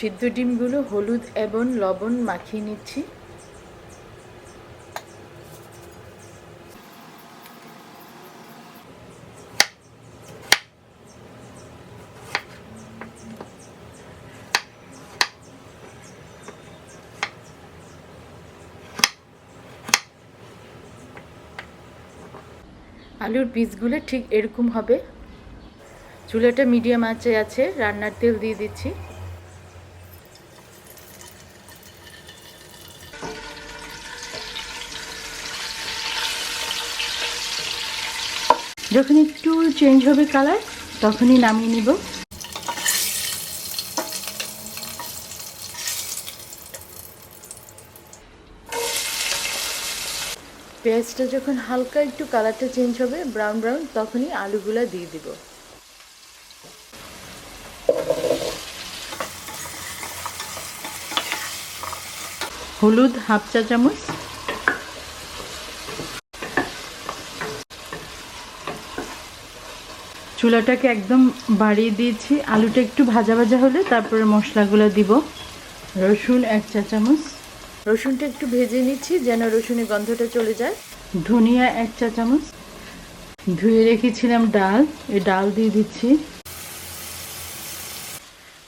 সিদ্ধ ডিমগুলো হলুদ এবং লবণ মাখিয়ে নিচ্ছি। আলুর পিসগুলো ঠিক এরকম হবে। চুলাটা মিডিয়াম আঁচে আছে, রান্নার তেল দিয়ে দিচ্ছি। যখন একটু চেঞ্জ হবে কালার তখনই নামিয়ে নিব। পেঁয়াজটা যখন হালকা একটু কালারটা চেঞ্জ হবে ব্রাউন ব্রাউন তখনই আলুগুলা দিয়ে দিব। হলুদ হাফ চা চামচ চুলাটাকে একদম বাড়িয়ে দিয়েছি। আলুটা একটু ভাজা ভাজা হলে তারপরে মশলাগুলো দিব। রসুন এক চা চামচ। রসুনটা একটু ভেজে নিচ্ছি যেন রসুনের গন্ধটা চলে যায়। ধনিয়া এক চা চামচ। ধুয়ে রেখেছিলাম ডাল। এই ডাল দিয়ে দিচ্ছি।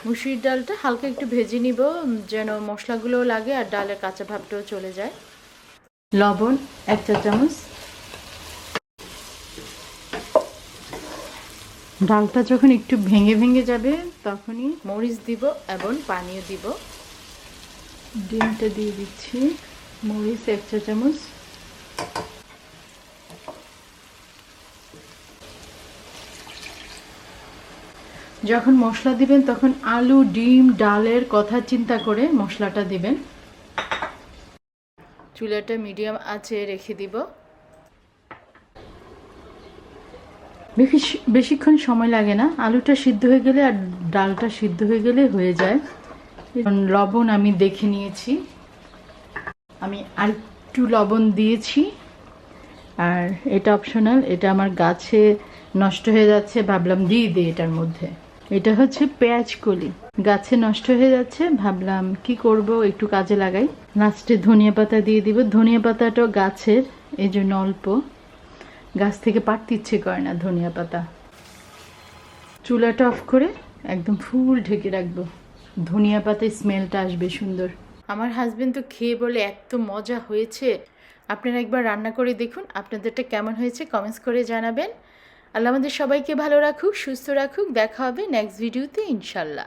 মুসুরির ডালটা হালকা একটু ভেজে নিব, যেন মশলাগুলো লাগে আর ডালের কাঁচা ভাবটাও চলে যায়। লবণ এক চা চামচ। ডালটা যখন একটু ভেঙে ভেঙে যাবে তখনই মরিচ দিব এবং পানিও দিব। ডিমটা দিয়ে দিচ্ছি। মরিচ এক চা চামচ। যখন মশলা দিবেন তখন আলু ডিম ডালের কথা চিন্তা করে মশলাটা দিবেন। চুলাটা মিডিয়াম আছে রেখে দিব। বেশিক্ষণ সময় লাগে না। আলুটা সিদ্ধ হয়ে গেলে আর ডালটা সিদ্ধ হয়ে গেলে হয়ে যায়। লবণ আমি দেখে নিয়েছি। আমি আর একটু লবণ দিয়েছি। আর এটা অপশনাল এটা আমার গাছে নষ্ট হয়ে যাচ্ছে, ভাবলাম দিয়ে দিই এটার মধ্যে। এটা হচ্ছে পেঁয়াজ কলি। গাছে নষ্ট হয়ে যাচ্ছে, ভাবলাম কি করব, একটু কাজে লাগাই। লাস্টে ধনিয়া পাতা দিয়ে দিব। ধনিয়া পাতাটাও গাছের এই জন্য অল্প। গাছ থেকে পারতে ইচ্ছে করে না ধনিয়া পাতা। চুলাটা অফ করে একদম ফুল ঢেকে রাখব। ধনিয়া পাতায় স্মেলটা আসবে সুন্দর। আমার হাজবেন্ড তো খেয়ে বলে এত মজা হয়েছে। আপনারা একবার রান্না করে দেখুন, আপনাদেরটা কেমন হয়েছে কমেন্টস করে জানাবেন। আল্লাহ আমাদের সবাইকে ভালো রাখুক, সুস্থ রাখুক। দেখা হবে নেক্সট ভিডিওতে ইনশাল্লাহ।